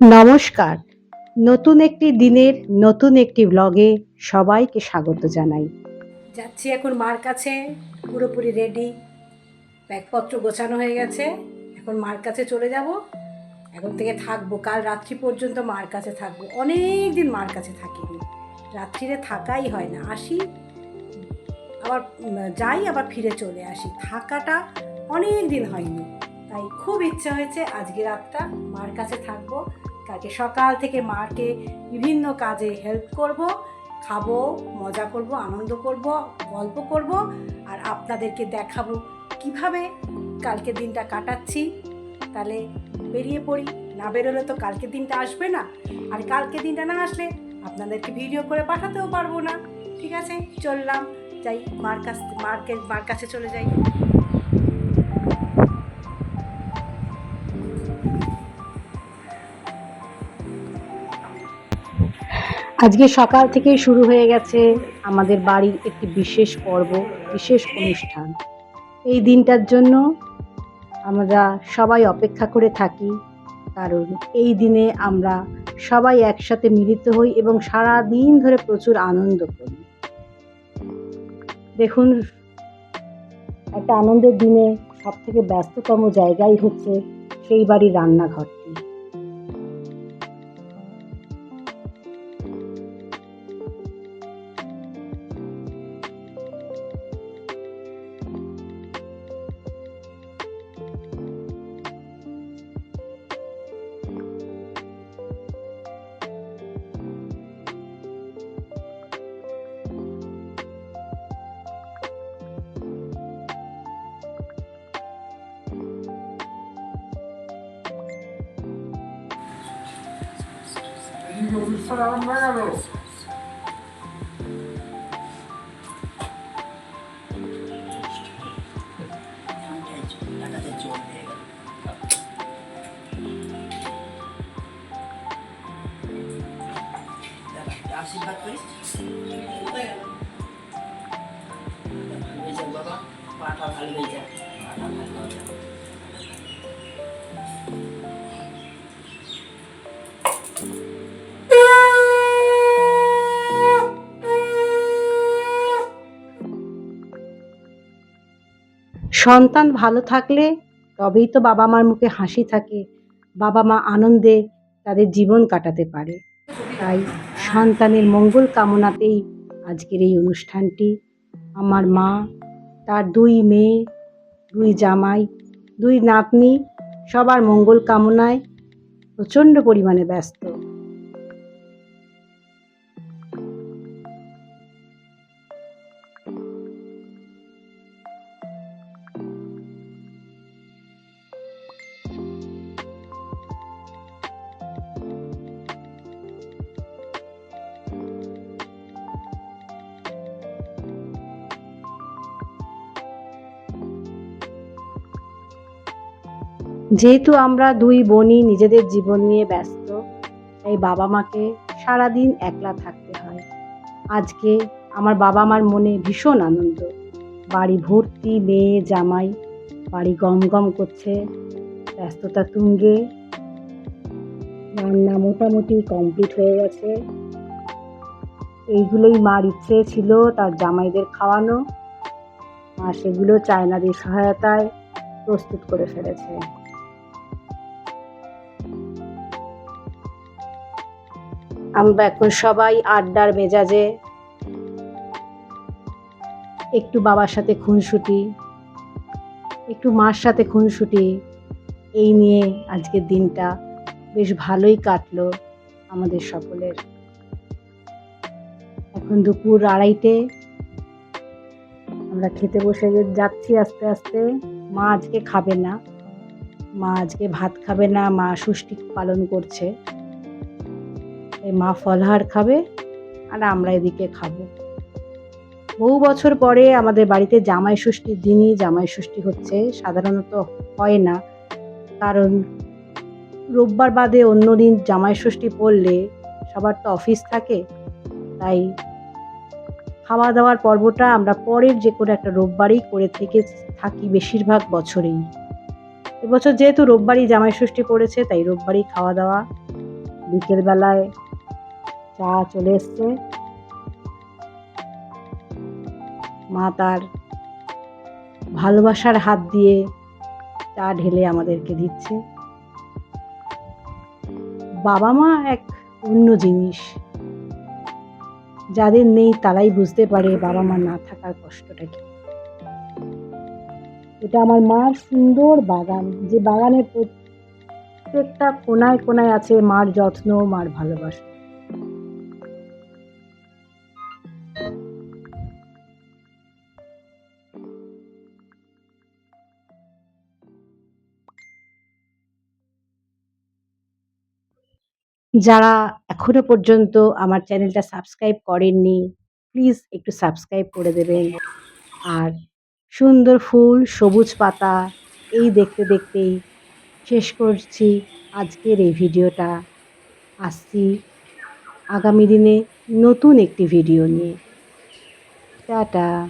নমস্কার। নতুন একটি দিনের, নতুন একটি ব্লগে সবাইকে স্বাগত জানাই। যাচ্ছি এখন মার কাছে, পুরোপুরি রেডি ব্যাগপত্র গোছানো হয়ে গেছে, এখন মার কাছে চলে যাব। এখন থেকে থাকব, কাল রাত্রি পর্যন্ত মার কাছে থাকব। অনেক দিন মার কাছে থাকিনি। রাত্রিরে থাকাই হয় না, আসি, আবার যাই, আবার ফিরে চলে আসি। থাকাটা অনেক দিন হয়নি। তাই খুব ইচ্ছে হয়েছে আজকে রাতটা মার কাছে থাকব। কালকে সকাল থেকে মাকে বিভিন্ন কাজে হেল্প করব, খাব, মজা করব, আনন্দ করব, গল্প করব আর আপনাদেরকে দেখাবো কীভাবে কালকে দিনটা কাটাচ্ছি। তাহলে বেরিয়ে পড়ি। না বেরোলে তো কালকে দিনটা আসবে না। আর কালকে দিনটা না আসলে আপনাদেরকে ভিডিও করে পাঠাতেও পারব না। ঠিক আছে? চললাম। যাই, মার কাছ, মারকে, মার কাছে চলে যাই। আজকে সকাল থেকেই শুরু হয়ে গেছে আমাদের বাড়ির একটি বিশেষ পর্ব, বিশেষ অনুষ্ঠান। এই দিনটার জন্য আমরা সবাই অপেক্ষা করে থাকি, কারণ এই দিনে আমরা সবাই একসাথে মিলিত হই এবং সারা দিন ধরে প্রচুর আনন্দ করি। দেখুন, একটা আনন্দের দিনে সব থেকে ব্যস্ততম জায়গাই হচ্ছে সেই বাড়ির রান্নাঘরটি। এদিকে অনুষ্ঠান আরম্ভ হয়ে গেল আশীর্বাদ করি হয়ে যাক বাবা পাটা ভালো হয়ে যাক পাটা ভালো সন্তান ভালো থাকলে তবেই তো বাবা মার মুখে হাসি থাকে, বাবা মা আনন্দে তাদের জীবন কাটাতে পারে। তাই সন্তানের মঙ্গল কামনাতেই আজকের এই অনুষ্ঠানটি। আমার মা, তার দুই মেয়ে, দুই জামাই, দুই নাতনি সবার মঙ্গল কামনায় প্রচণ্ড পরিমাণে ব্যস্ত। যেহেতু আমরা দুই বোনই নিজেদের জীবন নিয়ে ব্যস্ত, তাই বাবা মাকে সারাদিন একলা থাকতে হয়। আজকে আমার বাবা মার মনে ভীষণ আনন্দ। বাড়ি ভর্তি, মেয়ে, জামাই, বাড়ি গম গম করছে, ব্যস্ততা তুঙ্গে। রান্না মোটামুটি কমপ্লিট হয়ে গেছে। এইগুলোই মার ইচ্ছে ছিল তার জামাইদের খাওয়ানো। মা সেগুলো চায়নাদের সহায়তায় প্রস্তুত করে ফেলেছে। আমরা এখন সবাই আড্ডার মেজাজে। একটু বাবার সাথে খুনসুটি, একটু মার সাথে খুনসুটি, এই নিয়ে আজকের দিনটা বেশ ভালোই কাটলো আমাদের সকলের। এখন দুপুর আড়াইটে, আমরা খেতে বসে যাচ্ছি আস্তে আস্তে। মা আজকে খাবে না, মা আজকে ভাত খাবে না, মা ষষ্ঠী পালন করছে। মা ফলহার খাবে আর আমরা এদিকে খাব। বহু বছর পরে আমাদের বাড়িতে জামাই ষষ্ঠীর দিনই জামাই ষষ্ঠী হচ্ছে। সাধারণত হয় না। কারণ রোববার বাদে অন্য দিন জামাই ষষ্ঠী পড়লে সবার তো অফিস থাকে। তাই খাওয়া দাওয়ার পর্বটা আমরা পরের যে কোনো একটা রোববারই করে থেকে থাকি বেশিরভাগ বছরেই। এবছর যেহেতু রোববারই জামাই ষষ্ঠী পড়েছে, তাই রোববারই খাওয়া দাওয়া বিকেলবেলায় চা চলে এসছে। মা তার ভালোবাসার হাত দিয়ে চা ঢেলে আমাদেরকে দিচ্ছে। বাবা মা এক অন্য জিনিস। যাদের নেই তারাই বুঝতে পারে বাবা মা না থাকার কষ্টটা কি। এটা আমার মার সুন্দর বাগান, যে বাগানের প্রত্যেকটা কোনায় কোনায় আছে মার যত্ন, মার ভালোবাসা। যারা এখনও পর্যন্ত আমার চ্যানেলটা সাবস্ক্রাইব করেননি, প্লিজ একটু সাবস্ক্রাইব করে দেবেন। আর সুন্দর ফুল, সবুজ পাতা, এই দেখতে দেখতেই শেষ করছি আজকের এই ভিডিওটা। আসছি আগামী দিনে নতুন একটি ভিডিও নিয়ে। টাটা।